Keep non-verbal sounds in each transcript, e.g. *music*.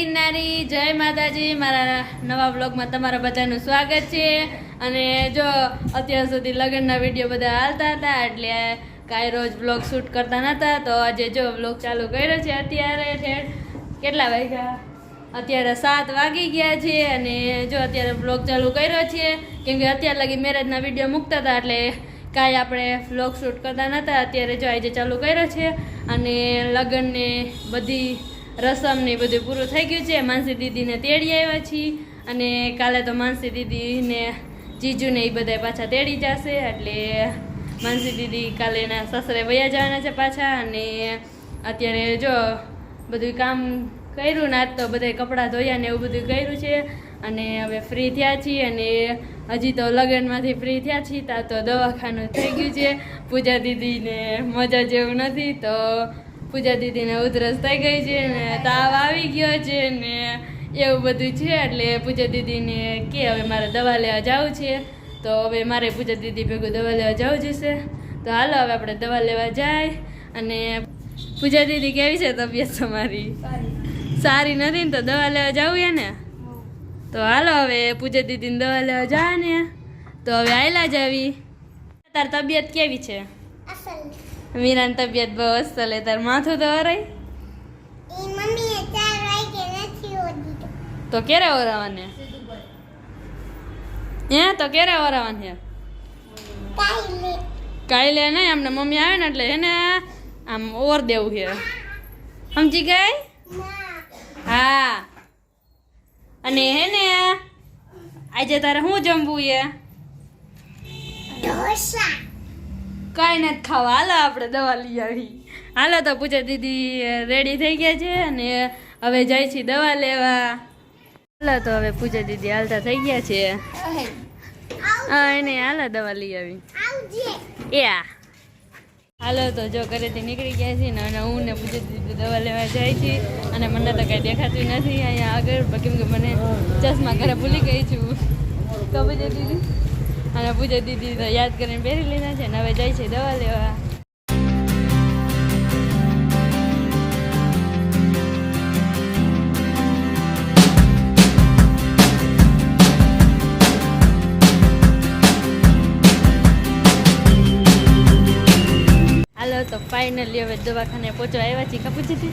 ગિરનારી, જય માતાજી, મારા નવા બ્લોગમાં તમારા બધાનું સ્વાગત છે. અને જો અત્યાર સુધી લગ્નના વીડિયો બધા હાલતા હતા, એટલે કાંઈ રોજ બ્લોગ શૂટ કરતા નહોતા તો આજે જો બ્લોગ ચાલુ કર્યો છે અત્યારે ઠેર કેટલા વાગ્યા? અત્યારે સાત વાગી ગયા છે અને જો અત્યારે બ્લોગ ચાલુ કર્યો છે, કેમ કે અત્યાર લગી મેરેજના વીડિયો મૂકતા હતા, એટલે કાંઈ આપણે બ્લોગ શૂટ કરતા નહોતા અત્યારે જો આજે ચાલુ કર્યો છે અને લગ્નને બધી રસમ ને બધું પૂરું થઈ ગયું છે. માનસી દીદીને તેડી આવ્યા છીએ અને કાલે તો માનસી દીદીને જીજુને એ બધા પાછા તેડી જશે. એટલે માનસી દીદી કાલે એના સસરે વયા જવાના છે પાછા અને અત્યારે જો બધું કામ કર્યું ને આજ તો બધા કપડાં ધોયા ને એવું બધું કર્યું છે. અને હવે ફ્રી થયા છીએ અને હજી તો લગ્નમાંથી ફ્રી થયા છીએ. ત્યાં તો દવાખાનું થઈ ગયું છે. પૂજા દીદીને મજા જેવું નથી. તો પૂજા દીદીને ઉધરસ થઈ ગઈ છે ને તાવ આવી ગયો છે ને એવું બધું છે એટલે પૂજા દીદીને કે હવે મારે દવા લેવા જવું છે. તો હવે મારે પૂજા દીદી ભેગું દવા લેવા જવું જશે. તો હાલો હવે આપણે દવા લેવા જાય અને પૂજા દીદી કેવી છે તબિયત તમારી? સારી નથી ને તો દવા લેવા જવું ને? તો હાલો હવે પૂજા દીદીને દવા લેવા જાય ને. તો હવે આયલા જ આવી. તાર તબિયત કેવી છે? મીરાની તબિયત બહુ અસલ તાર માથું તો હરાય તો ક્યારે ઓરાવાને હે તો ક્યારે ઓરાવાને છે કાઈ કાલે નહીં અમને મમ્મી આવે ને એટલે એને આમ ઓર દેવું છે સમજી ગઈ હા અને હે ને આજે તારે શું જમવું છે ઢોસા કાંઈ નથી ખાવા. હાલો આપણે દવા લઈ આવી. હાલો તો પૂજા દીદી રેડી થઈ ગયા છે અને હવે જાય છે દવા લેવા. હાલો તો હવે પૂજા દીદી હાલતા થઈ ગયા છે. એને હાલો દવા લઈ આવી. એ હાલો તો જો ઘરેથી નીકળી ગયા છીએ ને અને હું ને પૂજા દીદી દવા લેવા જાય છે અને મને તો કાંઈ દેખાતું નથી અહીંયા આગળ. કેમ કે મને ચશ્મા ઘરે ભૂલી ગઈ છું. તો પૂજા દીદી? અને પૂજા દીદી તો યાદ કરીને પહેરી લીધા છે ને હવે જાય છે દવા લેવા. તો ફાઇનલી હવે દવાખાને પહોંચવા આવ્યા છીએ. દીદી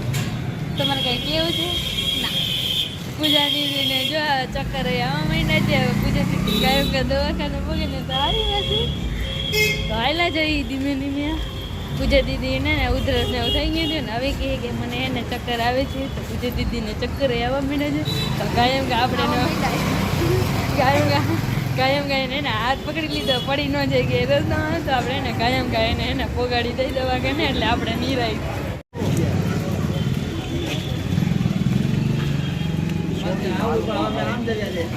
તમારે કંઈ કેવું છે? ના પૂજા દીદીને જો ચક્કર આવવા મહિના છે હવે પૂજા દીદી કાયમ કે દવાખાને પગીને તો આવી નથી તો આવેલા જઈ ધીમે ધીમે. પૂજા દીદીને ને ઉધરસ ને એવું થઈ ગયું છે ને હવે કહે કે મને એને ચક્કર આવે છે તો પૂજા દીદીને ચક્કર આવવા માંડ્યા છે તો કાયમ કે આપણે કાયમ કાયમ ગાયને એને હાથ પકડી લીધો પડી ન જાય કે રસ્તામાં તો આપણે એને કાયમ ગાયને એને પોગાડી દઈ દવા કે એટલે આપણે નિરાય. عامل عامل يعني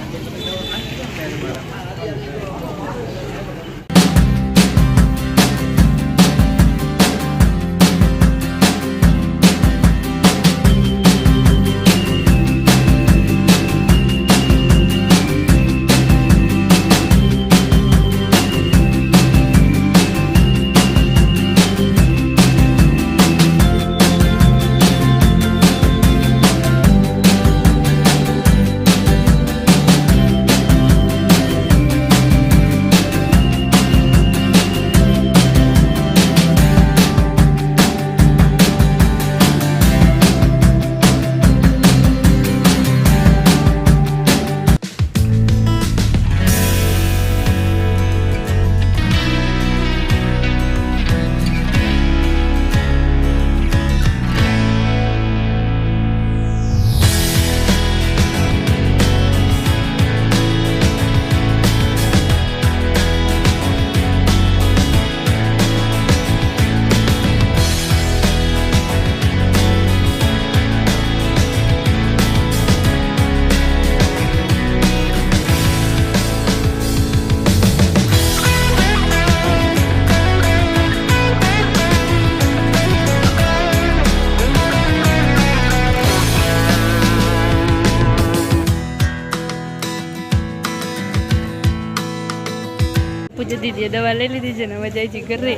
પૂજા દીધી દવા લઈ લીધી છે ને હવે જાય છે ઘરે.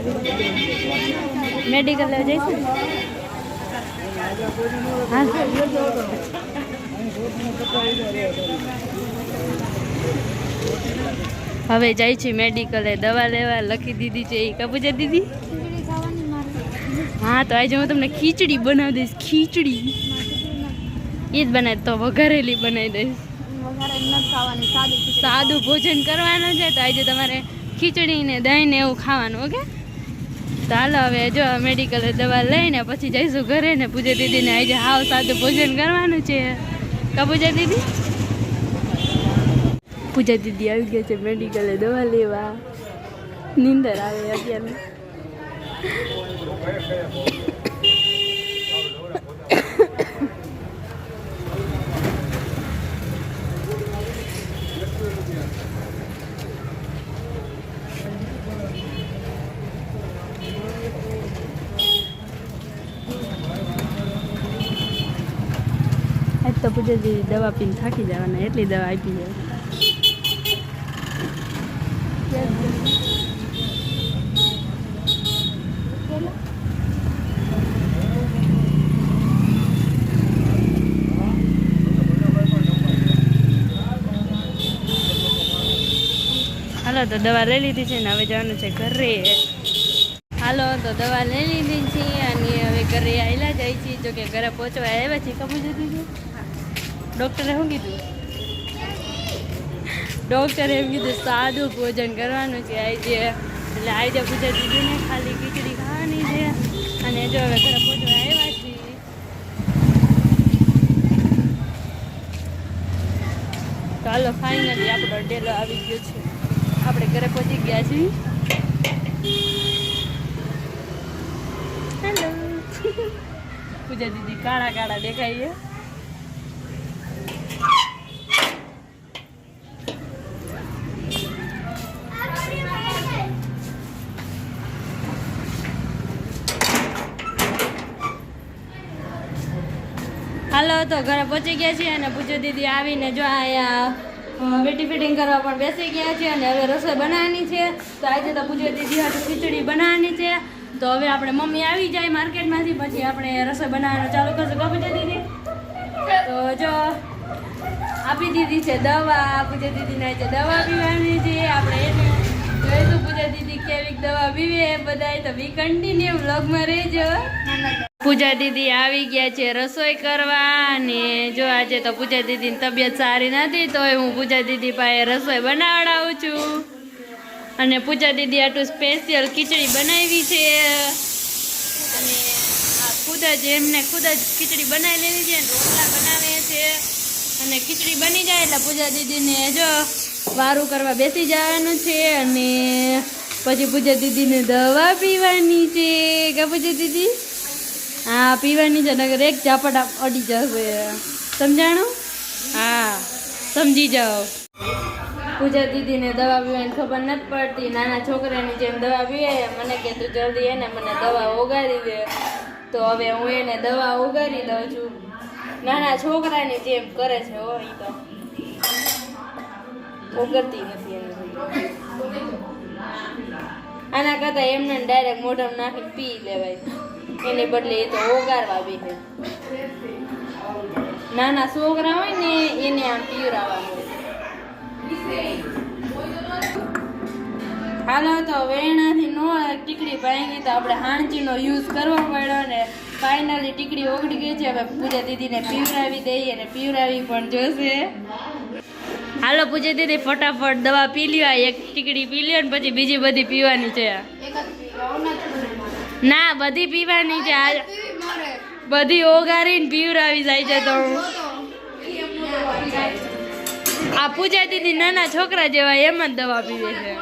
મેડિકલ લેવા જઈશું હવે જાય છે મેડિકલે દવા લેવા. લખી દીધી છે એ કપૂજે દીદી? હા તો આજે હું તમને ખીચડી બનાવી દઈશ ખીચડી. એ જ બનાવી તો વઘારેલી બનાવી દઈશ. સાદું ભોજન કરવાનું છે તો આજે તમારે ખીચડી ને દહીં ને એવું ખાવાનું, ઓકે? તો હાલો હવે જો મેડિકલે દવા લઈને પછી જઈશું ઘરે ને પૂજા દીદીને આજે હાવ સાથે ભોજન કરવાનું છે. કા પૂજા દીદી? પૂજા દીદી આવી ગયા છે મેડિકલે દવા લેવા. નીંદર આવે અત્યારે. આજ તો દવા પીને થાકી જવાના, એટલી દવા આપી જાય હાલો, તો દવા લઈ લીધી છે ને હવે જવાનું છે ઘરે. હાલો, તો દવા લઈ લીધી છે અને હવે ઘરે આવેલા જાય છે જોકે ઘરે પહોંચવા આવ્યા છે જતી દીધી ડૉક્ટરે શું કીધું? ડૉક્ટરે એમ કીધું, સાદું ભોજન કરવાનું છે આજે એટલે આજે પૂજા દીદીને ખાલી ખીચડી ખાવાની છે. અને જો હવે ઘરે પહોંચવા આવ્યા છીએ. ચાલો ફાઇનલી આપણો ડેલો આવી ગયો છે. આપણે ઘરે પહોંચી ગયા છીએ. હેલો *laughs* પૂજા દીદી કાળા કાળા દેખાય છે હાલો તો ઘરે પહોંચી ગયા છીએ અને પૂજો દીદી આવીને જો અહીંયા વેટી ફિટિંગ કરવા પણ બેસી ગયા છે અને હવે રસોઈ બનાવવાની છે. તો આજે તો પૂજો દીદી હાથે ખીચડી બનાવવાની છે. તો હવે આપણે મમ્મી આવી જાય માર્કેટમાંથી, પછી આપણે રસોઈ બનાવવાનું ચાલુ કરશું. કહો પૂજા દીદી. તો જો, આપી દીધી છે દવા પૂજા દીદીને આજે દવા પીવાની છે. આપણે એને જોઈશું પૂજા દીદી કેવી દવા પીવે તો બી કન્ટિન્યુ વ્લોગમાં રહેજો. પૂજા દીદી આવી ગયા છે રસોઈ કરવા અને જો આજે તો પૂજા દીદીની તબિયત સારી નથી તો હું પૂજા દીદી પાસે રસોઈ બનાવડાવું છું. અને પૂજા દીદી આટલું સ્પેશિયલ ખીચડી બનાવી છે. અને ખુદ જ એમને ખુદ જ ખીચડી બનાવી લેવી છે રોટલા બનાવે છે. અને ખીચડી બની જાય એટલે પૂજા દીદીને જો વારું કરવા બેસી જવાનું છે અને પછી પૂજા દીદીને દવા પીવાની છે. કે પૂજા દીદી? હા, પીવાની છે નગર એક ઝાપટ અડી જશે. સમજાણું? હા, સમજી જાઓ. પૂજા દીદીને દવા પીવાની ખબર નથી પડતી. નાના છોકરાની જેમ દવા પીવે મને કે તું જલ્દી એને મને દવા ઓગાળી દે. તો હવે હું એને દવા ઓગાળી દઉં છું. નાના છોકરાની જેમ કરે છે હો એ તો. ઓગળતી નથી આના કરતાં એમને ડાયરેક્ટ મોઢામાં નાખીને પી લેવાય. એની બદલે એ તો ઓગારવા બી નાના છોકરા હોય ને, એને આમ પીવરાવા હાલો, તો વેણાથી નો ટીકડી ભાંગી, તો આપણે હાણચીનો યુઝ કરવો પડ્યો ને ફાઇનલી ટીકડી ઓગળી ગઈ છે. હવે પૂજા દીદીને પીવરાવી દઈએ અને પીવરાવી પણ જોશે. હાલો પૂજા દીદી ફટાફટ દવા પી લ્યો એક ટીકડી પી લ્યો ને પછી બીજી બધી પીવાની છે. ના બધી પીવાની છે. આ બધી ઓગારીને પીવરાવી જાય છે તો. આ પૂજા દીદી નાના છોકરા જેવા એમ જ દવા પીવે છે.